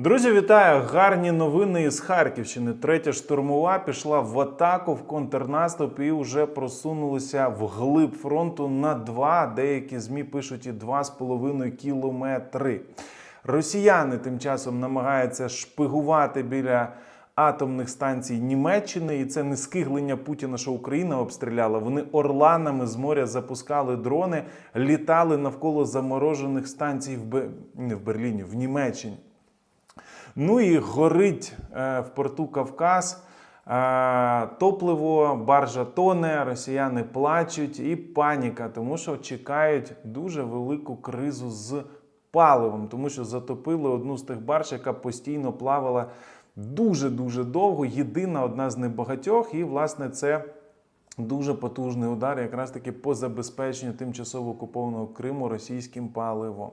Друзі, вітаю! Гарні новини із Харківщини. Третя штурмова пішла в атаку в контрнаступ і вже просунулися в глиб фронту на два. Деякі змі пишуть і 2,5 кілометри. Росіяни тим часом намагаються шпигувати біля атомних станцій Німеччини, і це не скиглення Путіна, що Україна обстріляла. Вони орланами з моря запускали дрони, літали навколо заморожених станцій в, Бе... не в Берліні, в Німеччині. Ну і горить е, в порту Кавказ. е, Топливо, баржа тоне, росіяни плачуть і паніка, тому що чекають дуже велику кризу з паливом, тому що затопили одну з тих барж, яка постійно плавала дуже дуже довго. Єдина одна з небагатьох, і власне це. Дуже потужний удар, якраз таки по забезпеченню тимчасово окупованого Криму російським паливом.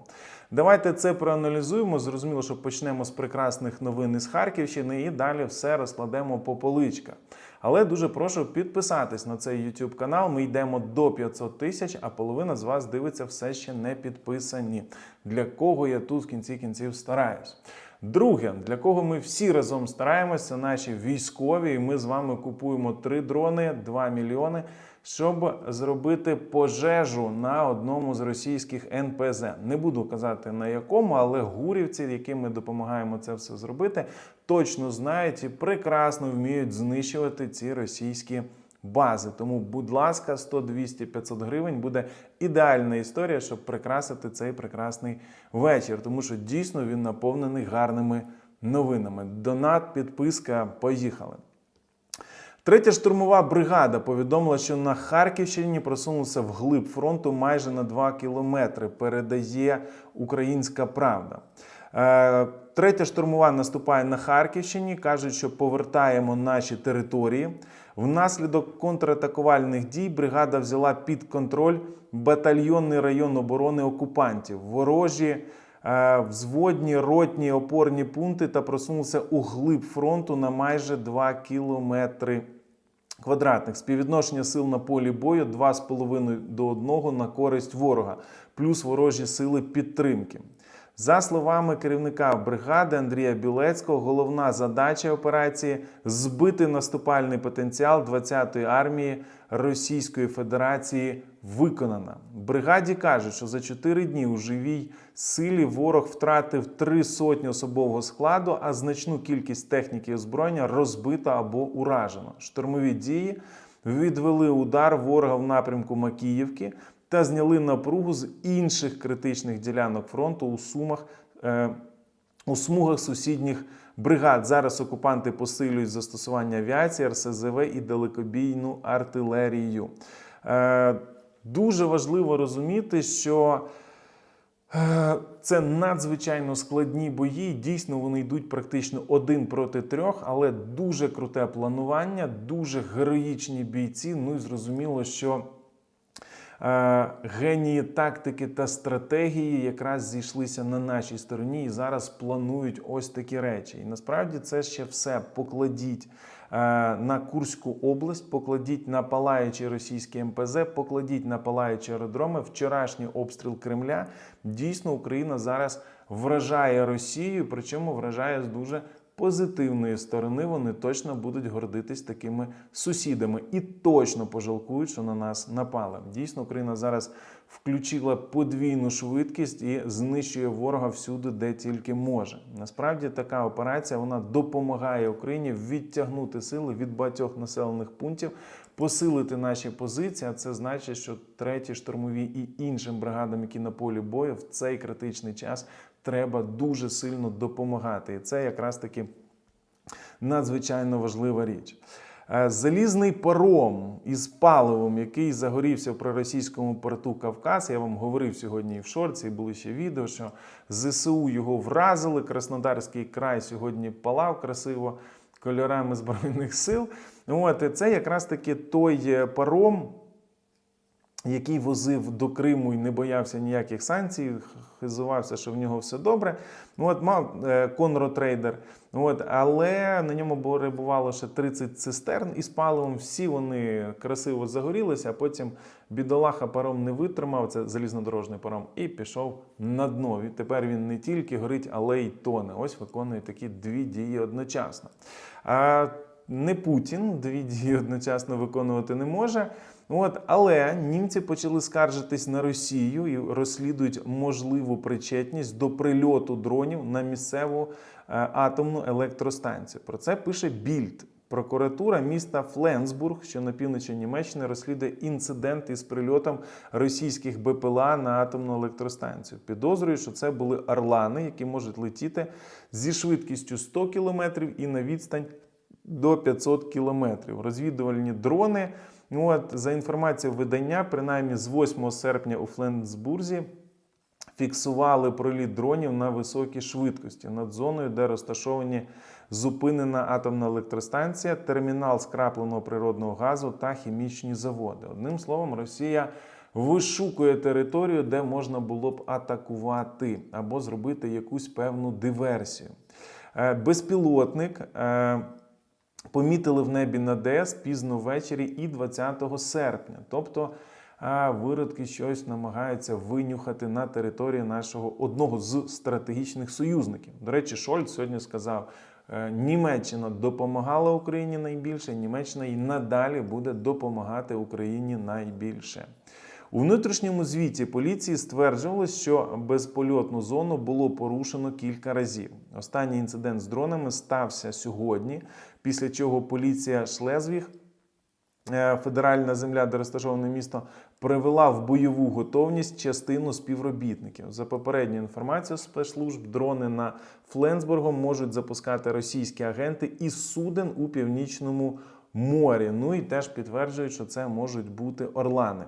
Давайте це проаналізуємо. Зрозуміло, що почнемо з прекрасних новин із Харківщини і далі все розкладемо по поличках. Але дуже прошу підписатись на цей YouTube канал. Ми йдемо до 500 тисяч, а половина з вас дивиться все ще не підписані. Для кого я тут в кінці кінців стараюсь. Друге, для кого ми всі разом стараємося, наші військові. І ми з вами купуємо три дрони, 2 мільйони, щоб зробити пожежу на одному з російських НПЗ. Не буду казати на якому, але гурівці, яким ми допомагаємо це все зробити, точно знають і прекрасно вміють знищувати ці російські. Бази, тому, будь ласка, 100, 200, 500 гривень буде ідеальна історія, щоб прикрасити цей прекрасний вечір, тому що дійсно він наповнений гарними новинами. Донат, підписка, поїхали. Третя штурмова бригада повідомила, що на Харківщині просунулася вглиб фронту майже на 2 кілометри. Передає Українська Правда. Е, Третя штурмова наступає на Харківщині. кажуть, що повертаємо наші території. Внаслідок контратакувальних дій бригада взяла під контроль батальйонний район оборони окупантів. Ворожі е, взводні, ротні, опорні пункти та просунулися у глиб фронту на майже 2 кілометри квадратних. Співвідношення сил на полі бою 2,5 до 1 на користь ворога, плюс ворожі сили підтримки. За словами керівника бригади Андрія Білецького, головна задача операції збити наступальний потенціал 20-ї армії Російської Федерації виконана. Бригаді кажуть, що за 4 дні у живій силі ворог втратив три сотні особового складу, а значну кількість техніки і озброєння розбито або уражено. Штурмові дії відвели удар ворога в напрямку Макіївки та зняли напругу з інших критичних ділянок фронту у Сумах. Е, у смугах сусідніх бригад зараз окупанти посилюють застосування авіації, РСЗВ і далекобійну артилерію. Е, дуже важливо розуміти, що е, це надзвичайно складні бої. Дійсно, вони йдуть практично один проти трьох, але дуже круте планування, дуже героїчні бійці. Ну і зрозуміло, що. Е, Генії тактики та стратегії якраз зійшлися на нашій стороні і зараз планують ось такі речі. І насправді це ще все покладіть е, на Курську область, покладіть на палаючі російські МПЗ, покладіть на палаючі аеродроми. Вчорашній обстріл Кремля. Дійсно, Україна зараз вражає Росію, причому вражає з дуже позитивної сторони вони точно будуть гордитись такими сусідами і точно пожалкують, що на нас напали. Дійсно, Україна зараз включила подвійну швидкість і знищує ворога всюди, де тільки може. Насправді така операція вона допомагає Україні відтягнути сили від багатьох населених пунктів. Посилити наші позиції, а це значить, що треті штурмові і іншим бригадам, які на полі бою в цей критичний час треба дуже сильно допомагати. І це якраз таки надзвичайно важлива річ. Е, Залізний паром із паливом, який загорівся в проросійському порту Кавказ. Я вам говорив сьогодні і в шорці, і були ще відео, що ЗСУ його вразили. Краснодарський край сьогодні палав красиво кольорами Збройних сил. От, це якраз таки той е, паром. Який возив до Криму і не боявся ніяких санкцій, хизувався, що в нього все добре. От мав е, конротрейдер. От, але на ньому перебувало ще 30 цистерн із паливом. Всі вони красиво загорілися, а потім бідолаха паром не витримав, це залізнодорожний паром, і пішов на дно. І тепер він не тільки горить, але й тоне. Ось виконує такі дві дії одночасно. А не Путін дві дії одночасно виконувати не може. От, але німці почали скаржитись на Росію і розслідують можливу причетність до прильоту дронів на місцеву е, атомну електростанцію. Про це пише Більд. Прокуратура міста Фленсбург, що на півночі Німеччини, розслідує інцидент із прильотом російських БПЛА на атомну електростанцію. Підозрюють, що це були орлани, які можуть летіти зі швидкістю 100 км і на відстань до 500 кілометрів. Розвідувальні дрони. Ну, От, за інформацією видання, принаймні з 8 серпня у Фленсбурзі фіксували проліт дронів на високій швидкості над зоною, де розташовані зупинена атомна електростанція, термінал скрапленого природного газу та хімічні заводи. Одним словом, Росія вишукує територію, де можна було б атакувати або зробити якусь певну диверсію. Е, Безпілотник. Помітили в небі на ДЕС пізно ввечері і 20 серпня. Тобто виродки щось намагаються винюхати на території нашого одного з стратегічних союзників. До речі, Шольц сьогодні сказав. е, Німеччина допомагала Україні найбільше, Німеччина і надалі буде допомагати Україні найбільше. У внутрішньому звіті поліції стверджувалось, що безпольотну зону було порушено кілька разів. Останній інцидент з дронами стався сьогодні, після чого поліція Шлезвіг, е, федеральна земля, де розташоване місто, привела в бойову готовність частину співробітників. За попередньою інформацією спецслужб, дрони на Фленсбургом можуть запускати російські агенти із суден у північному морі. Ну і теж підтверджують, що це можуть бути орлани.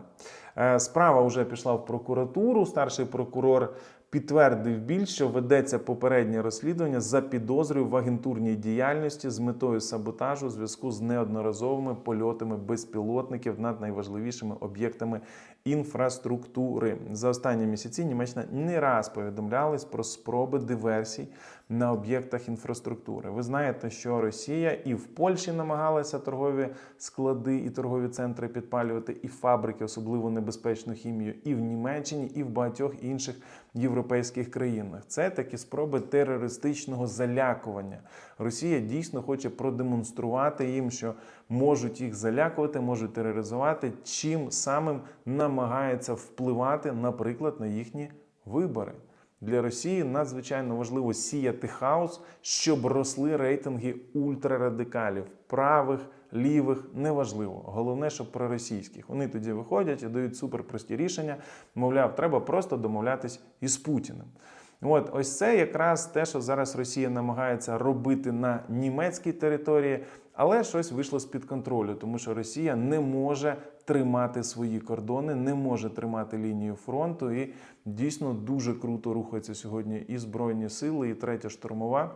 Е, Справа вже пішла в прокуратуру. Старший прокурор підтвердив більш, що ведеться попереднє розслідування за підозрою в агентурній діяльності з метою саботажу у зв'язку з неодноразовими польотами безпілотників над найважливішими об'єктами інфраструктури. За останні місяці Німеччина не раз повідомлялась про спроби диверсій на об'єктах інфраструктури. Ви знаєте, що Росія і в Польщі намагалася торгові склади і торгові центри підпалювати, і фабрики, особливо небезпечну хімію, і в Німеччині, і в багатьох інших європейських країнах. Це такі спроби терористичного залякування. Росія дійсно хоче продемонструвати їм, що можуть їх залякувати, можуть тероризувати, чим самим намагається впливати, наприклад, на їхні вибори. Для Росії надзвичайно важливо сіяти хаос, щоб росли рейтинги ультрарадикалів, правих, лівих, неважливо. Головне, щоб проросійських. Вони тоді виходять і дають суперпрості рішення. Мовляв, треба просто домовлятись із Путіним. От ось це якраз те, що зараз Росія намагається робити на німецькій території, але щось вийшло з-під контролю, тому що Росія не може тримати свої кордони, не може тримати лінію фронту. І дійсно дуже круто рухаються сьогодні і Збройні сили, і третя штурмова.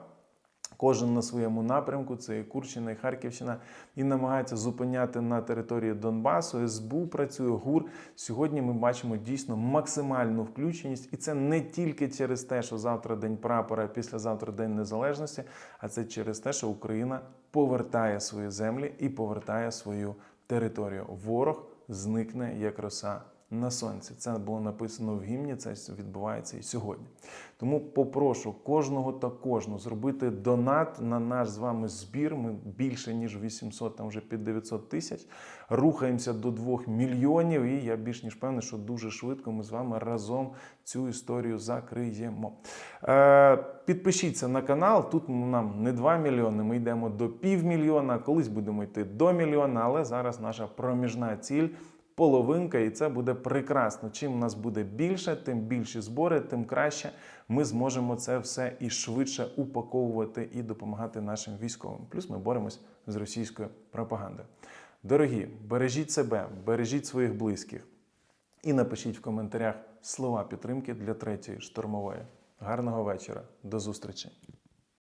Кожен на своєму напрямку, це і Курщина, і Харківщина, і намагається зупиняти на території Донбасу. СБУ працює ГУР. Сьогодні ми бачимо дійсно максимальну включеність, і це не тільки через те, що завтра день прапора, а післязавтра день незалежності, а це через те, що Україна повертає свої землі і повертає свою територію. Ворог зникне як роса на сонці. Це було написано в гімні, це відбувається і сьогодні. Тому попрошу кожного та кожну зробити донат на наш з вами збір. Ми більше ніж 800, там вже під 900 тисяч. Рухаємося до 2 мільйонів. І я більш ніж певний, що дуже швидко ми з вами разом цю історію закриємо. Е, підпишіться на канал. Тут нам не 2 мільйони. Ми йдемо до півмільйона. Колись будемо йти до мільйона, але зараз наша проміжна ціль половинка, і це буде прекрасно. Чим нас буде більше, тим більші збори, тим краще ми зможемо це все і швидше упаковувати і допомагати нашим військовим. Плюс ми боремось з російською пропагандою. Дорогі, бережіть себе, бережіть своїх близьких і напишіть в коментарях слова підтримки для третьої штурмової. Гарного вечора, до зустрічі!